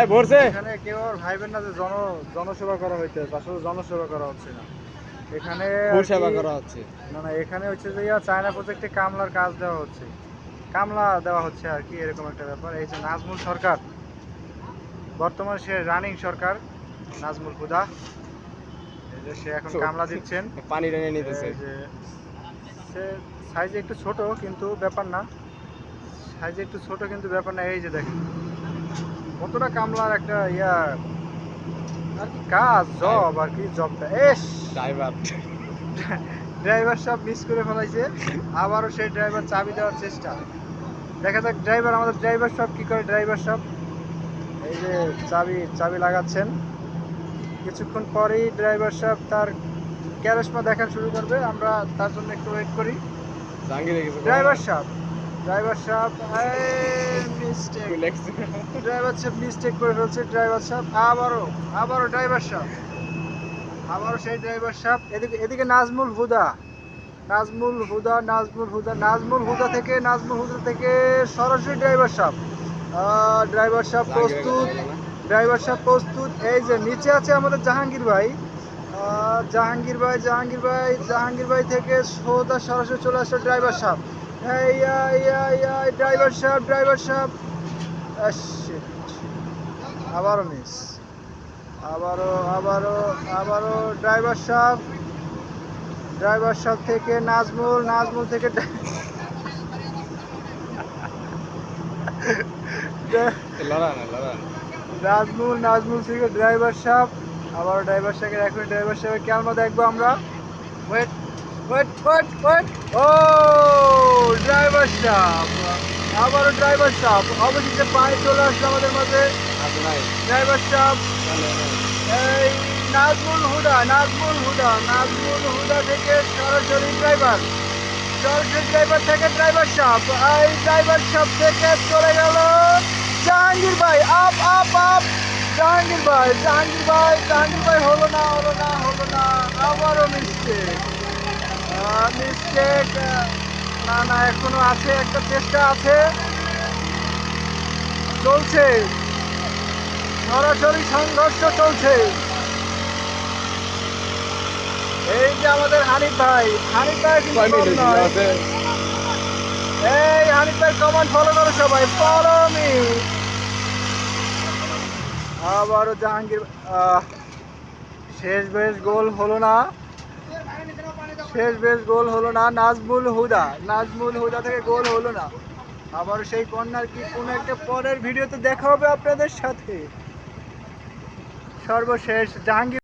এই ভরছে। এখানে কেউ আর ভাইবেন না যে জন জনসেবা করা হইতে আসলে জনসেবা করা হচ্ছে না। এখানে সেবা করা হচ্ছে। না না এখানে হচ্ছে যে চায়না প্রজেক্টে কামলার কাজ দেওয়া হচ্ছে। কামলা দেওয়া হচ্ছে আর কি এরকম একটা ব্যাপার। এই যে নাজমুল সরকার বর্তমান সে রানিং সরকার নাজমুল হুদা। এই যে সে এখন কামলা দিচ্ছেন। পানি টেনে নিতেছে। সে সাইজে একটু ছোট কিন্তু ব্যাপার না। সাইজে একটু ছোট কিন্তু ব্যাপার না। এই যে দেখেন। কতটা কামলার একটা ইয়া? আর কি কাজ জব আর কি জবটা এস! ড্রাইভার ড্রাইভার সব মিস করে ফেলাইছে। আবারও সেই ড্রাইভার চাবি দেওয়ার চেষ্টা। দেখা যাক ড্রাইভার আমাদের ড্রাইভার সব কি করে ড্রাইভার সব। এই যে চাবি চাবি লাগাচ্ছেন। কিছুক্ষণ পরেই ড্রাইভার সাহেব তার ক্যারেসমা দেখা শুরু করবে। আমরা তার জন্য একটু ওয়েট করি। ড্রাইভার সাহেব ড্রাইভার সাহেব মিস্টেক ড্রাইভার সাহেব মিস্টেক করে ফেলছে ড্রাইভার সাহেব আবারও আবারও ড্রাইভার সাহেব। আবারও সেই ড্রাইভার সাহেব। এদিকে এদিকে নাজমুল হুদা। নাজমুল হুদা নাজমুল হুদা নাজমুল হুদা থেকে নাজমুল হুদা থেকে সরাসরি ড্রাইভার সাহেব। ড্রাইভার সাহেব প্রস্তুত। ড্রাইভার সাহেব প্রস্তুত। এই যে নিচে আছে আমাদের জাহাঙ্গীর ভাই। জাহাঙ্গীর ভাই জাহাঙ্গীর ভাই জাহাঙ্গীর ভাই থেকে সোদা সরাসরি চলে আসছে ড্রাইভার সাহেব। ড্রাইভার সাহেব ড্রাইভার সাহেব. আবারও মিস আবারও আবারও আবারও ড্রাইভার সাহেব ড্রাইভার সাহেব থেকে নাজমুল নাজমুল থেকে নাজমুল নাজমুল থেকে ড্রাইভার সাহেব আবার ড্রাইভার সাহেবের এখন ড্রাইভার সাহেবের ক্যালমা দেখব আমরা। ওয়েট ওয়েট ওয়েট ওয়েট ও ড্রাইভার সাহেব আবারও ড্রাইভার সাহেব অবশেষে পায়ে চলে আসলো আমাদের মাঝে। ড্রাইভার সাহেব এই নাজমুল হুদা নাজমুল হুদা নাজমুল হুদা থেকে সরাসরি ড্রাইভার সরাসরি ড্রাইভার থেকে ড্রাইভার সাহেব এই ড্রাইভার সাহেব থেকে চলে গেল জাহাঙ্গীর ভাই। Up up up. জাহাঙ্গীর ভাই জাহাঙ্গীর ভাই জাহাঙ্গীর ভাই হলো না হলো না হলো না। আবারও মিস্টেক মিস্টেক না না এখনও আছে একটা চেষ্টা আছে। চলছে। সরাসরি সংঘর্ষ চলছে। এই যে আমাদের হানিফ ভাই হানিফ ভাই এই হানিফ ভাই কমান্ড ফলো করো সবাই ফলো মি আবারও জাহাঙ্গীর শেষ বেশ গোল হলো না। শেষ বেশ গোল হলো না, নাজমুল হুদা নাজমুল হুদা থেকে গোল হলো না। আবার সেই কর্নার কি কোনো একটা পরের ভিডিওতে দেখা হবে আপনাদের সাথে? সর্বশেষ জাহাঙ্গীর